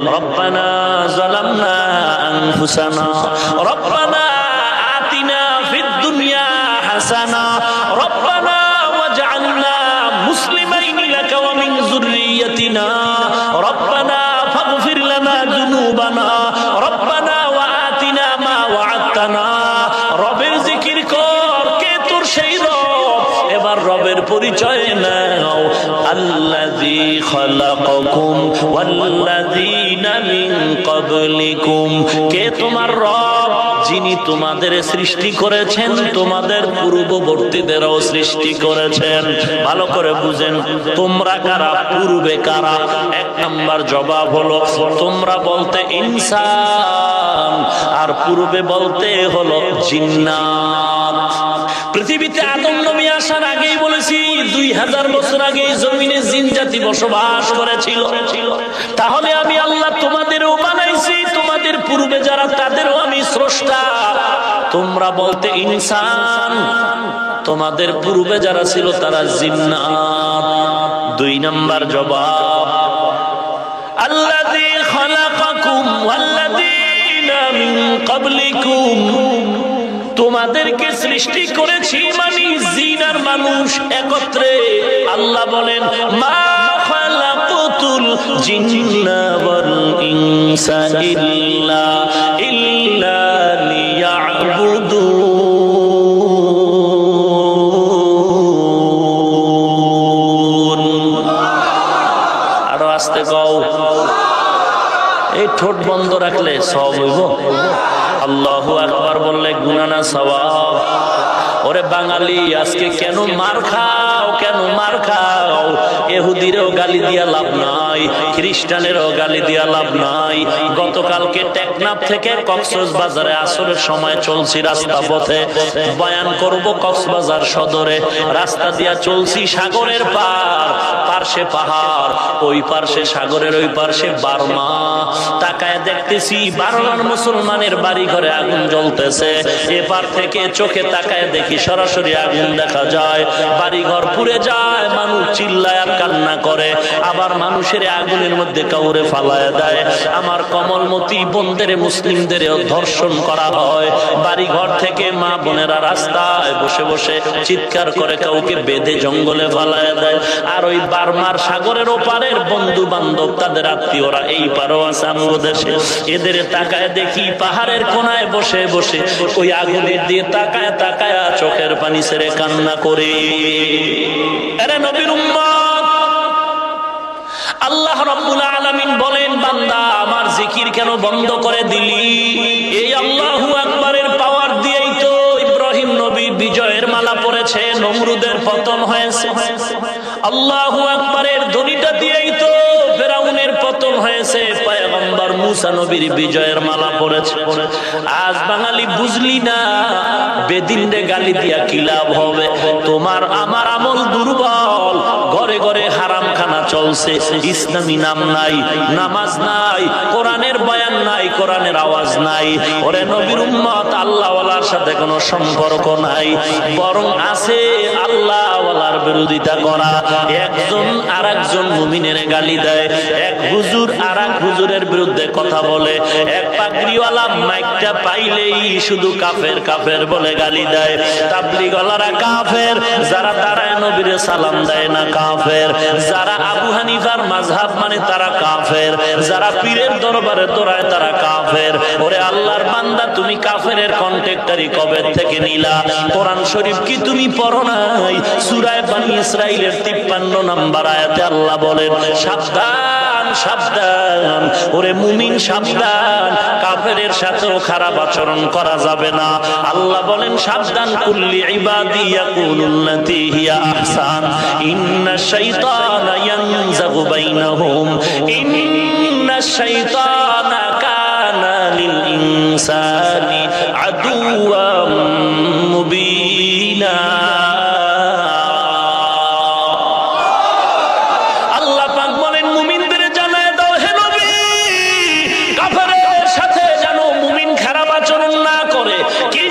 ربنا ظلمنا أنفسنا ربنا آتنا في الدنيا حسنة পরিচয় নাও। আল্লাযী খালাকাকুম ওয়াল্লাযীনা মিন ক্বাবলিকুম। কে তোমার রব? যিনি তোমাদের সৃষ্টি করেছেন, তোমাদের পূর্ববর্তীদেরও সৃষ্টি করেছেন। ভালো করে বুঝেন, তোমরা কারা? পূর্বে কারা? এক নাম্বার জবাব হলো, তোমরা বলতে ইনসান, আর পূর্বে বলতে হলো জিন্নাত। পৃথিবীতে আদম নবী আসার আগেই দুই হাজার বছর আগে জমিনে জিন জাতি বসবাস করেছিল। তাহলে আমি আল্লাহ তোমাদেরও বানাইছি, তোমাদের পূর্বে যারা তাদেরও আমি স্রষ্টা। তোমরা বলতে ইনসান, তোমাদের পূর্বে যারা ছিল তারা জিন্নাত। দুই নাম্বার জবাব ক্বাবলিকুম। তোমাদেরকে সৃষ্টি করেছি মানে একত্রে আল্লাহ বলেন, মা খালাকাতুল জিন্না ইল্লা আস্তে এই ঠোঁট বন্ধ রাখলে সব হইব? আল্লাহু আকবার বললে গুনানা সওয়াব। ওরে বাঙালি, আজকে কেন মার খাও, কেন মার খাও? এহুদিরও গালি দিয়া লাভ নাই, খ্রিস্টানেরও গালি দিয়া লাভ নাই। গতকালকে টেকনাফ থেকে কক্সবাজারে বাজারে আসরের সময় চলছি রাস্তা পথে। বয়ান করব কক্সবাজার সদরে। রাস্তা দিয়া চলছি সাগরের পার। পার্শ্বে পাহাড়, ওই পার্শ্বে সাগরের, ওই পার্শ্বে বার্মা। তাকায় দেখতেছি বারোলার মুসলমানের বাড়ি ঘরে আগুন জ্বলতেছে। এপার থেকে চোখে তাকায় দেখি সরাসরি আগুন দেখা যায়। বাড়ি ঘর পুড়ে যায়, মানুষ চিল্লায় আর কান্না করে। আবার মানুষের আগুনের মধ্যে কাউরে ফালায় দেয়। আমার কমলমতি বন্ধের মুসলিমদের ধর্ষণ করা হয়। বাড়ি ঘর থেকে মা বোনেরা রাস্তায় বসে বসে চিৎকার করে কাউকে বেঁধে জঙ্গলে ফালায় দেয়। আর ওই বারমার সাগরের ওপারের বন্ধু বান্ধব তাদের আত্মীয়রা এই পারও আছে আমার দেশে এদের তাকায় দেখি পাহাড়ের কোনায় বসে বসে, ওই আগুনের দিয়ে তাকায় তাকায় চোখের পানি ছেড়ে কান্না করে। আল্লাহ রব্বুল বলেন, বান্দা, আমার জিকির কেন বন্ধ করে দিলি? এই আল্লাহু আকবারের পাওয়ার দিয়েই তো ইব্রাহিম নবী বিজয়ের মালা পড়েছে নমরুদের পতন হয়েছে। আল্লাহু দিয়েই তো ফেরাউনের পতন হয়েছে। মুসা নবীর বিজয়ের মালা পড়েছে আজ বাঙালি বুঝলি না, বেদিন রে গালি দিয়া কি লাভ হবে? তোমার আমার আমল দুর্বল, ঘরে ঘরে হারাম খানা চলছে। ইসলামী নাম নাই, নামাজ নাই, কোরআনের বয়ান নাই, কোরআনের আওয়াজ নাই। ওরে নবীর উম্মত, আল্লাহওয়ালার সাথে কোনো সম্পর্ক নাই। বরং আছে আল্লাহওয়ালার বিরোধিতা করা, একজন আর একজন মুমিনের গালি দেয়, এক হুজুর আর এক হুজুরের বিরুদ্ধে কথা বলে, এক পাগড়িওয়ালা মাইকটা পাইলেই শুধু কাফের কাফের বলে গালি দেয়। তাবলিগলারা কাফের, যারা দাঁড়ায় নবীরে সালাম দেয় না কাফের। যারা আবু হানিফার মাঝহাব মানে তারা কাফের। যারা পীরের দরবারে দৌড়ায় তারা কাফের। ওরে আল্লাহর বান্দা, তুমি কাফের কন্ট্রাক্টারি কবে থেকে নিলা? কোরআন শরীফ কি তুমি পড়ো নাই? সূরায়ে বানি ইসরাইলের 53 নাম্বার আয়াতে আল্লাহ বলেন, সাবধান সাবধান, ওরে মুমিন সাবধান, কাফেরের সাথেও খারাপ আচরণ করা যাবে না। আল্লাহ বলেন, সাবধান, কুল্লি ইবাদি ইয়াকুলুল্লাতি হিয়া আহসান, ইন্না শাইতানা ইয়ানজাগু বাইনাহুম, ইন্না কানা লিল ইনসানি আদুওয়াম।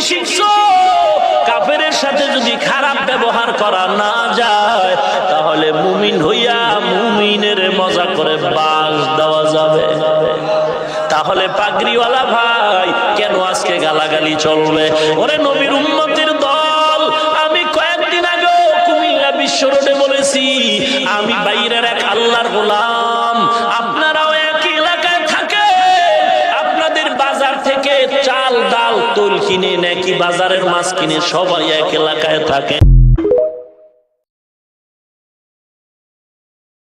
শিখছো সাথে যদি খারাপ ব্যবহার করা না যায়, তাহলে মুমিন হইয়া মুমিনের মজা করে বাস দেওয়া যাবে। তাহলে পাগড়িওয়ালা ভাই, কেন আজকে গালাগালি চলবে? ওরে নবীর উম্মতের দল, আমি কয়েকদিন আগে কুমিল্লা বিশ্ব রোডে বলেছি, আমি বাইরের এক আল্লাহর গোলাম চাল ডাল তুল কিনে নাকি বাজারের মাছ কিনে সবাই এক এলাকায় থাকে।